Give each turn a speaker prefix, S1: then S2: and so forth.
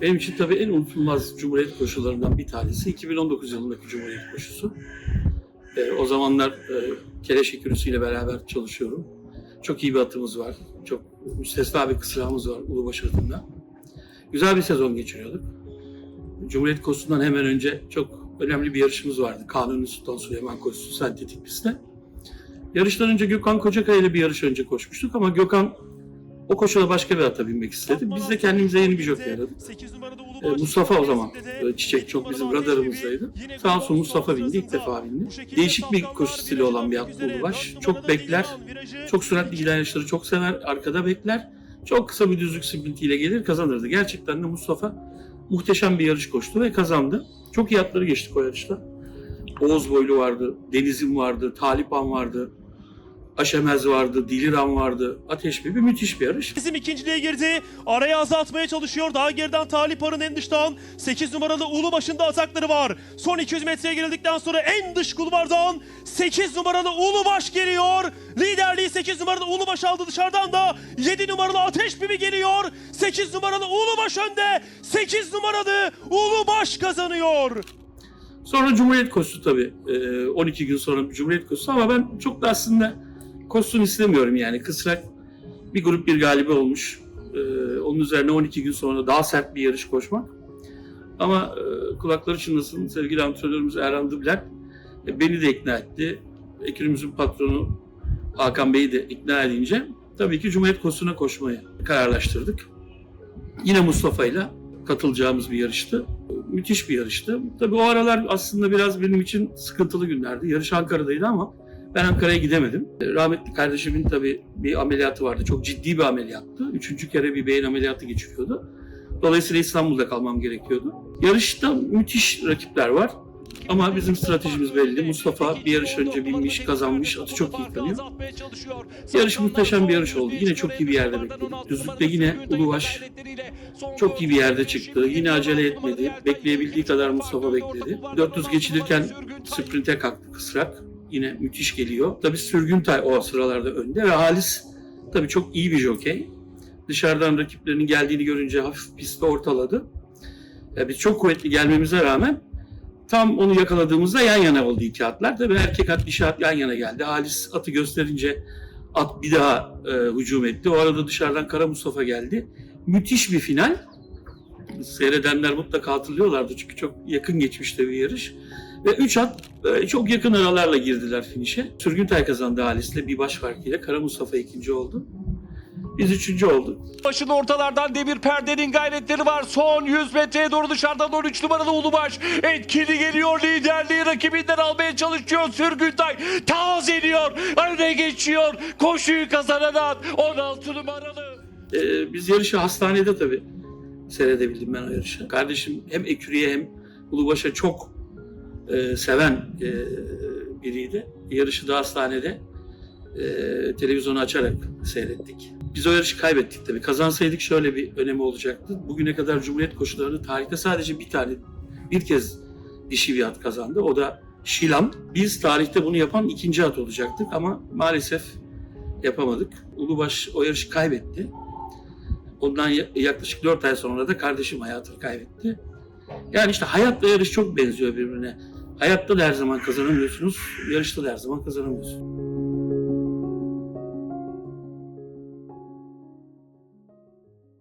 S1: Benim için tabii en unutulmaz Cumhuriyet koşularından bir tanesi 2019 yılındaki Cumhuriyet koşusu. Ee, o zamanlar e, Keleş Ekürüsü'yle beraber çalışıyorum. Çok iyi bir atımız var. Çok müstesna bir kısrağımız var Ulubaş atında. Güzel bir sezon geçiriyorduk. Cumhuriyet koşusundan hemen önce çok önemli bir yarışımız vardı. Kanuni Sultan Süleyman koşusu sentetik pistte. Yarıştan önce Gökhan Kocakaya ile bir yarış önce koşmuştuk ama Gökhan o koşuda başka bir ata binmek istedi. Biz de kendimize yeni bir jockey aradık. Ee, Mustafa o zaman e, Çiçek çok bizim radarımızdaydı. Sağ olsun Mustafa bindi, ilk defa bindi. Değişik bir koşu stili olan bir at Ulubaş. Çok bekler, çok süratli giden yarışları çok sever, arkada bekler. Çok kısa bir düzlük sprintiyle gelir kazanırdı. Gerçekten de Mustafa muhteşem bir yarış koştu ve kazandı. Çok iyi atları geçtik o yarışta. Oğuz Boylu vardı, Denizim vardı, Talipan vardı, Aşemez vardı, Diliran vardı. Ateş bir müthiş bir yarış.
S2: Bizim ikinciliğe girdi. Arayı azaltmaya çalışıyor. Daha geriden Talip Arın en dıştan 8 numaralı Ulu başında atakları var. Son 200 metreye girildikten sonra en dış kulvardan 8 numaralı Ulubaş geliyor. Liderliği 8 numaralı Ulubaş aldı dışarıdan da 7 numaralı Ateş Bibi geliyor. 8 numaralı Ulubaş önde. 8 numaralı Ulubaş kazanıyor.
S1: Sonra Cumhuriyet koşusu tabii. Ee, 12 gün sonra Cumhuriyet koşusu ama ben çok da aslında koşsun istemiyorum yani. Kısrak bir grup bir galibi olmuş. Ee, onun üzerine 12 gün sonra daha sert bir yarış koşmak. Ama e, kulakları çınlasın sevgili antrenörümüz Erhan Dıbler e, beni de ikna etti. Ekürümüzün patronu Hakan Bey'i de ikna edince tabii ki Cumhuriyet koşusuna koşmaya kararlaştırdık. Yine Mustafa'yla katılacağımız bir yarıştı. Müthiş bir yarıştı. Tabii o aralar aslında biraz benim için sıkıntılı günlerdi. Yarış Ankara'daydı ama ben Ankara'ya gidemedim. Rahmetli kardeşimin tabii bir ameliyatı vardı. Çok ciddi bir ameliyattı. Üçüncü kere bir beyin ameliyatı geçiriyordu. Dolayısıyla İstanbul'da kalmam gerekiyordu. Yarışta müthiş rakipler var. Ama bizim stratejimiz belli. Mustafa bir yarış önce binmiş, kazanmış. Atı çok iyi tanıyor. Yarış muhteşem bir yarış oldu. Yine çok iyi bir yerde bekledik. Düzlükte yine Ulubaş çok iyi bir yerde çıktı. Yine acele etmedi. Bekleyebildiği kadar Mustafa bekledi. 400 geçilirken sprinte kalktı kısrak. Yine müthiş geliyor. Tabii Sürgün Tay o sıralarda önde ve Halis tabii çok iyi bir jokey. Dışarıdan rakiplerinin geldiğini görünce hafif pisti ortaladı. Ya biz çok kuvvetli gelmemize rağmen tam onu yakaladığımızda yan yana oldu iki atlar. Tabii erkek at dişi at yan yana geldi. Halis atı gösterince at bir daha e, hücum etti. O arada dışarıdan Kara Mustafa geldi. Müthiş bir final. Seyredenler mutlaka hatırlıyorlardı çünkü çok yakın geçmişti bir yarış. Ve üç at e, çok yakın aralarla girdiler finişe. Sürgüntay kazandı Halis'le bir baş farkıyla. Kara Mustafa ikinci oldu. Biz üçüncü olduk.
S3: Başın ortalardan demir perdenin gayretleri var. Son 100 metreye doğru dışarıdan 13 numaralı Ulubaş. Etkili geliyor liderliği rakibinden almaya çalışıyor. Sürgüntay tazeliyor. Öne geçiyor. Koşuyu kazanan at 16 numaralı.
S1: Ee, biz yarışı hastanede tabii seyredebildim ben o yarışı. Kardeşim hem Eküri'ye hem Ulubaş'a çok e, seven e, biriydi. Yarışı da hastanede e, televizyonu açarak seyrettik. Biz o yarışı kaybettik tabii. Kazansaydık şöyle bir önemi olacaktı. Bugüne kadar Cumhuriyet koşularını tarihte sadece bir tane, bir kez dişi bir at kazandı. O da Şilan. Biz tarihte bunu yapan ikinci at olacaktık ama maalesef yapamadık. Ulubaş o yarışı kaybetti. Ondan ya- yaklaşık 4 ay sonra da kardeşim hayatını kaybetti. Yani işte hayatla yarış çok benziyor birbirine. Hayatta da her zaman kazanamıyorsunuz, yarışta da her zaman kazanamıyorsunuz.